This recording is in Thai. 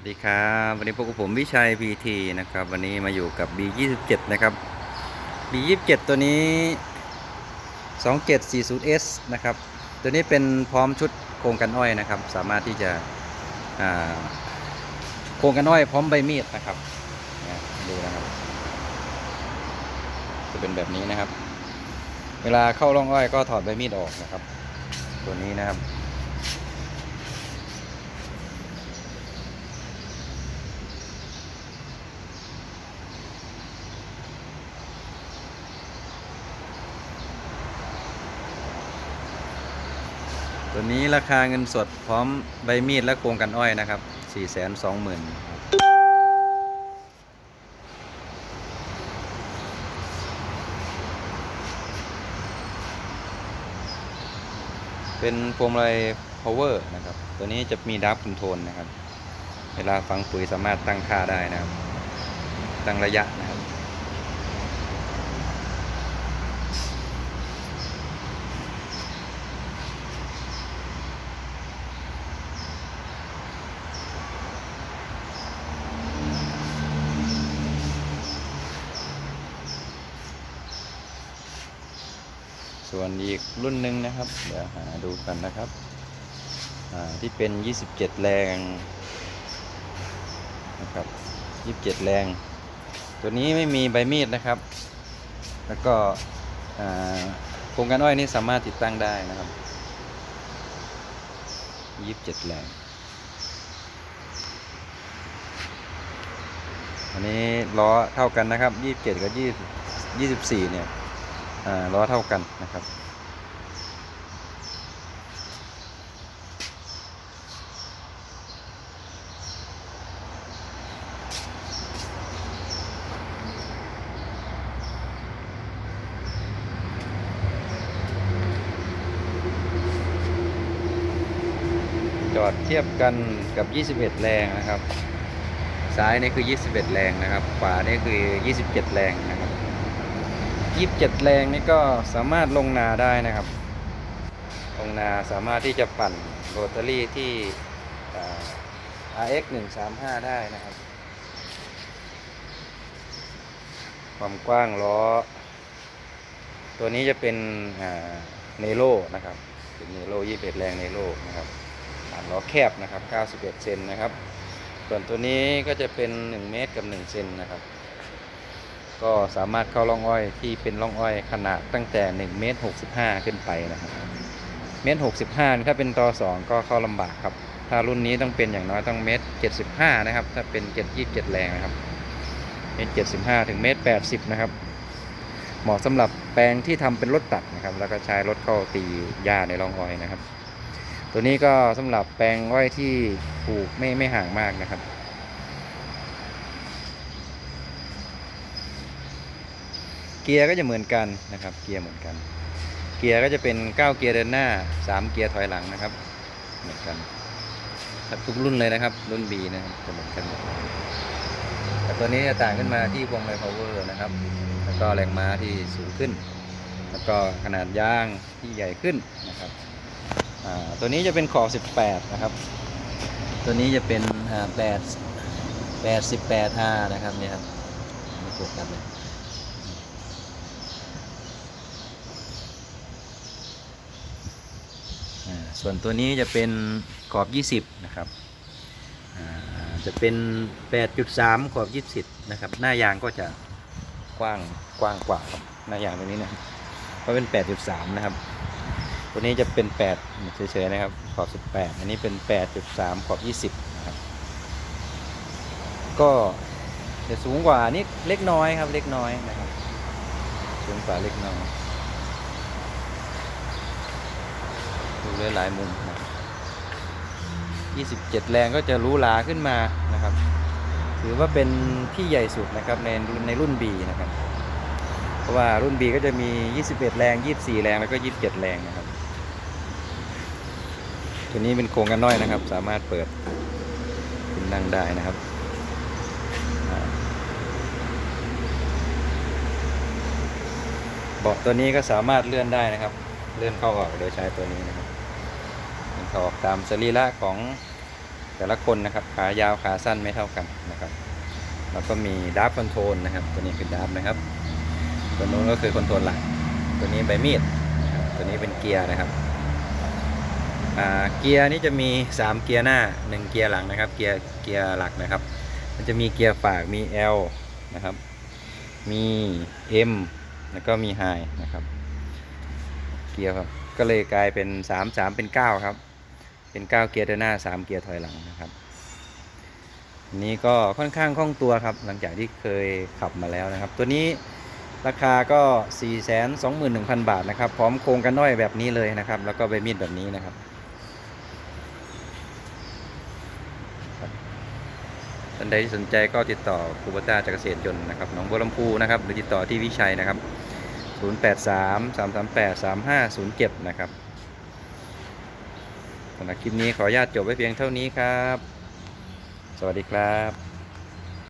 วัสดีครับวันนี้พบกับผมวิชัย PT นะครับ วันนี้มาอยู่กับ B27 นะครับ B27 ตัวนี้ 2740S นะครับ ตัวนี้เป็นพร้อมชุดโครงกันอ้อยนะครับ สามารถที่จะโครงกันอ้อยพร้อมใบมีดนะครับดูนะครับ จะเป็นแบบนี้นะครับ เวลาเข้าร่องอ้อยก็ถอดใบมีดออกนะครับ ตัวนี้นะครับ ตัวนี้ราคาเงินสดพร้อมใบมีดและโครงกันอ้อยนะครับ 420,000เป็นพวงมาลัย power นะครับ ตัวนี้จะมีดับคอนโทรลนะครับ เวลาฝังปุ๋ยสามารถตั้งค่าได้นะครับ ตั้งระยะนะครับ ส่วนอีกรุ่นหนึ่งนะครับ เดี๋ยวหาดูกันนะครับที่เป็น 27 แรงนะครับ27 แรง ตัวนี้ไม่มีใบมีดนะครับ แล้วก็โครงการอ้อยนี่สามารถติดตั้งได้นะครับ 27 แรง อันนี้ล้อเท่ากันนะครับ 27 กับ 20 24 เนี่ย ล้อเท่ากันนะครับ จอดเทียบกันกับ 21 แรงนะครับ ซ้ายนี่คือ 21 แรงนะครับ ขวานี่คือ 27 แรงนะครับ 27แรงนี่ก็สามารถลงนาได้นะครับ ลงนาสามารถที่จะปั่นโรตารี่ที่อ่า RX 135 ได้นะครับ ความกว้างล้อ ตัวนี้จะเป็นเนโรนะครับ เป็นเนโร21แรงเนโรนะครับฐานล้อแคบนะครับ 91 เซนนะครับ ส่วนตัวนี้ก็จะเป็น 1 เมตรกับ 1 เซนนะครับ ก็สามารถเข้าร่องอ้อยที่เป็นร่องอ้อยขนาดตั้งแต่1เมตร65 ขึ้นไปนะครับเมตร65ถ้าเป็นตอ2ก็เข้าลำบากครับ ถ้ารุ่นนี้ต้องเป็นอย่างน้อยต้องเมตร75 นะครับ ถ้าเป็น7 27แรงนะครับเมตร75 ถึงเมตร80 นะครับ เหมาะสำหรับแปลงที่ทำเป็นรถตัดนะครับ แล้วก็ใช้รถเข้าตีหญ้าในร่องอ้อยนะครับ ตัวนี้ก็สำหรับแปลงอ้อยที่ปลูกไม่ไม่ห่างมากนะครับ เกียร์ก็จะเหมือนกันนะครับ เกียร์เหมือนกัน เกียร์ก็จะเป็น 9 เกียร์เดินหน้า 3 เกียร์ถอยหลังนะครับ เหมือนกันครับทุกรุ่นเลยนะครับ รุ่น B นะครับจะเหมือนกันหมดแต่ตัวนี้จะต่างขึ้นมาที่พวงมาลัย power นะครับ แล้วก็แรงม้าที่สูงขึ้น แล้วก็ขนาดยางที่ใหญ่ขึ้นนะครับตัวนี้จะเป็นขอบ 18 นะครับ ตัวนี้จะเป็นอ่า8 88 R นะครับเนี่ยครับไม่โฟกัสเลย อ่า ส่วนตัวนี้จะเป็นขอบ 20 นะครับ จะเป็น 8.3 ขอบ 20 นะครับ หน้ายางก็จะกว้างกว้างกว่าหน้ายางตัวนี้นะเพราะเป็น 8.3 นะครับ ตัวนี้จะเป็น 8 เฉยๆนะครับ ขอบ 18 อันนี้เป็น 8.3 ขอบ 20 นะครับ ก็จะสูงกว่านิดเล็กน้อยครับ เล็กน้อยนะครับ สูงกว่าเล็กน้อย ดูหลายมุมนะ27 แรงก็จะรู้ลาขึ้นมานะครับ ถือว่าเป็นที่ใหญ่สุดนะครับในในรุ่น B นะครับ เพราะว่ารุ่น B ก็จะมี 21 แรง 24 แรงแล้วก็ 27 แรงนะครับ ตัวนี้เป็นโครงกันน้อยนะครับ สามารถเปิดขึ้นนั่งได้นะครับเบาะตัวนี้ก็สามารถเลื่อนได้นะครับ เลื่อนเข้าออกโดยใช้ตัวนี้นะครับ เลื่อนเข้าออกตามสรีระของแต่ละคนนะครับ ขายาวขาสั้นไม่เท่ากันนะครับ แล้วก็มีดับคอนโทรลนะครับ ตัวนี้คือดับนะครับ ตัวนู้นก็คือคอนโทรลหลัก ตัวนี้ใบมีดนะครับตัวนี้เป็นเกียร์นะครับเกียร์นี่จะมี 3 เกียร์หน้า 1 เกียร์หลังนะครับ เกียร์เกียร์หลักนะครับ มันจะมีเกียร์ฝากมี L นะครับ มี M แล้วก็มี High นะครับ เกียร์ครับก็เลยกลายเป็น 3 3 เป็น 9 ครับ เป็น 9 เกียร์เดินหน้า 3 เกียร์ถอยหลังนะครับนี้ก็ค่อนข้างคล่องตัวครับ หลังจากที่เคยขับมาแล้วนะครับ ตัวนี้ราคาก็ 4 2 1 0 0 0 บาทนะครับ พร้อมโครงกันน้อยแบบนี้เลยนะครับ แล้วก็ใบมีดแบบนี้นะครับ ท่านใดที่สนใจก็ติดต่อคูบต้าจากเกษตรยนต์นะครับหนองบัวลำพูนะครับ หรือติดต่อที่วิชัยนะครับ 083 338 3507 นะครับ สำหรับคลิปนี้ขออนุญาตจบไว้เพียงเท่านี้ครับ สวัสดีครับ